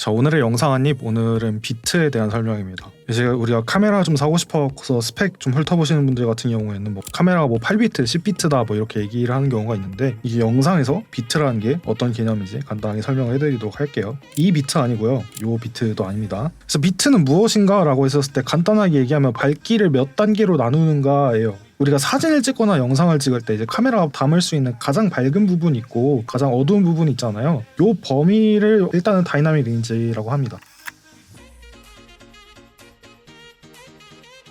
자 오늘의 영상 한입 오늘은 비트에 대한 설명입니다. 이제 우리가 카메라 좀 사고 싶어서 스펙 좀 훑어보시는 분들 같은 경우에는 뭐 카메라가 뭐 8비트, 10비트다 뭐 이렇게 얘기를 하는 경우가 있는데 이게 영상에서 비트라는 게 어떤 개념인지 간단하게 설명을 해드리도록 할게요. 이 비트 아니고요, 요 비트도 아닙니다. 그래서 비트는 무엇인가 라고 했었을 때 간단하게 얘기하면 밝기를 몇 단계로 나누는가예요. 우리가 사진을 찍거나 영상을 찍을 때 이제 카메라가 담을 수 있는 가장 밝은 부분이 있고 가장 어두운 부분이 있잖아요. 요 범위를 일단은 다이나믹 레인지라고 합니다.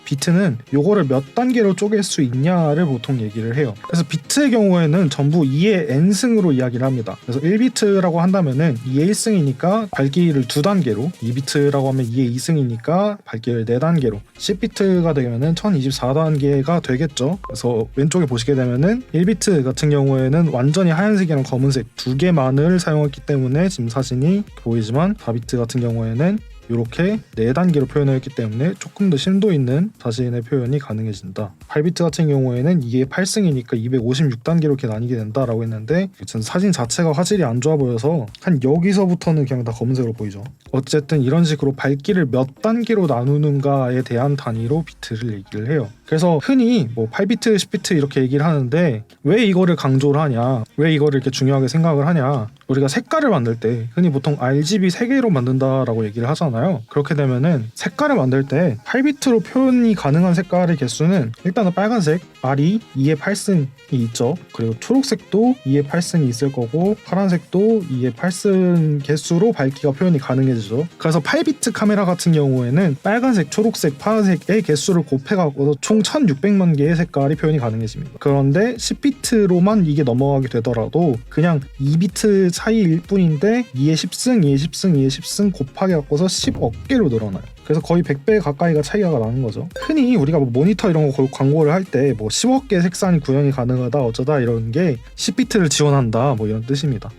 비트는 요거를 몇 단계로 쪼갤 수 있냐를 보통 얘기를 해요. 그래서 비트의 경우에는 전부 2의 n승으로 이야기를 합니다. 그래서 1비트라고 한다면은 2의 1승이니까 밝기를 2단계로, 2비트라고 하면 2의 2승이니까 밝기를 4단계로, 10비트가 되면은 1024단계가 되겠죠. 그래서 왼쪽에 보시게 되면은 1비트 같은 경우에는 완전히 하얀색이랑 검은색 두 개만을 사용했기 때문에 지금 사진이 보이지만 4비트 같은 경우에는 이렇게 4단계로 표현을 했기 때문에 조금 더 심도 있는 사진의 표현이 가능해진다. 8비트 같은 경우에는 이게 8승이니까 256단계로 이렇게 나뉘게 된다라고 했는데 전 사진 자체가 화질이 안 좋아 보여서 한 여기서부터는 그냥 다 검은색으로 보이죠. 어쨌든 이런 식으로 밝기를 몇 단계로 나누는가에 대한 단위로 비트를 얘기를 해요. 그래서 흔히 뭐 8비트, 10비트 이렇게 얘기를 하는데 왜 이거를 강조를 하냐? 왜 이거를 이렇게 중요하게 생각을 하냐? 우리가 색깔을 만들 때 흔히 보통 RGB 3개로 만든다라고 얘기를 하잖아요. 그렇게 되면은 색깔을 만들 때 8비트로 표현이 가능한 색깔의 개수는 일단은 빨간색 R이 2의 8승이 있죠. 그리고 초록색도 2의 8승이 있을 거고 파란색도 2의 8승 개수로 밝기가 표현이 가능해지죠. 그래서 8비트 카메라 같은 경우에는 빨간색, 초록색, 파란색의 개수를 곱해갖고 총 1600만 개의 색깔이 표현이 가능해집니다. 그런데 10비트로만 이게 넘어가게 되더라도 그냥 2비트 차이일 뿐인데 2의 10승, 2의 10승, 2의 10승 곱하기 갖고서 10억 개로 늘어나요. 그래서 거의 100배 가까이가 차이가 나는 거죠. 흔히 우리가 뭐 모니터 이런 거 광고를 할 때 뭐 10억 개 색상 구현이 가능하다 어쩌다 이런 게 10비트를 지원한다 뭐 이런 뜻입니다.